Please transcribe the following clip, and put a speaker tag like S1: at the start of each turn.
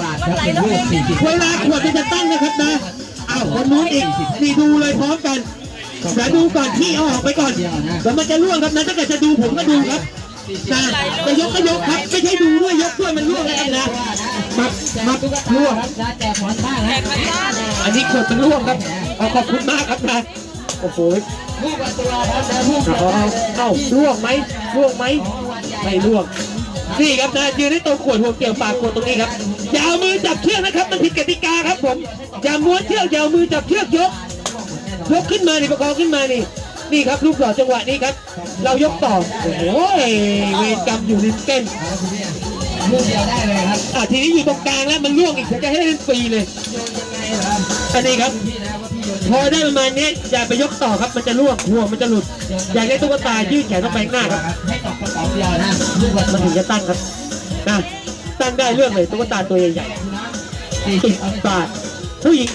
S1: บาทครับเป็นลูกสี่สิบ
S2: เวลาขวดมันจะตั้งนะครับนะอ้าวคนนู้นอีกนี่ดูเลยพร้อมกันเดี๋ยวดูก่อนที่เอาออกไปก่อนเดี๋ยวมันจะล่วงครับนะถ้าเกิดจะดูผมก็ดูครับนะจะยกก็ยกครับไม่ใช่ดูด้วยยกด้วยมันล่วงแล้วกันนะมามาล่วง
S1: ครับนะแจกหมอนข้างนะ
S2: อันนี้ขวดมันล่วงครับเอาขอบคุณมากครับนะโอ้โห
S1: ลูกละตัวครับนะลูก
S2: เอาเอาเอาล่วงไหมล่วงไหม ไม่ล่วงนี่ครับนะยืนให้ตรงขวดหัวเกี่ยวปากขวดตรงนี้ครับอย่าเอามือจับเชือกนะครับมันผิดกติกาครับผมอย่าม้วนเชือกอย่าเอามือจับเชือกยกยกขึ้นมานี่ประคองขึ้นมานี่นี่ครับลูกหล่อจังหวะนี้ครับ เรายกต่อโอ้โหเวรกรรมอยู่ริมเส้น
S1: ลูกเดียวได้เลยครับ
S2: อะทีนี้อยู่ตรงกลางแล้วมันล่วงอีกจะให้เล่นฟรีเลย
S1: ยังไงครับ
S2: อันนี้ครับ
S1: พี่นะว่าพี่โยน
S2: พอได้ประมาณนี้อย่าไปยกต่อครับมันจะล่วงหัวมันจะหลุดอยากได้ตุ๊กตายืดแขนออกไปข้างหน้าครับ
S1: ให้ตกก ระป๋องเดียวนะลูกละ
S2: มันถึงจะตั้งครับนะตั้งได้เรื่องเลยตุ๊กตาตัวใหญ่ๆสิบบาทผู้หญิง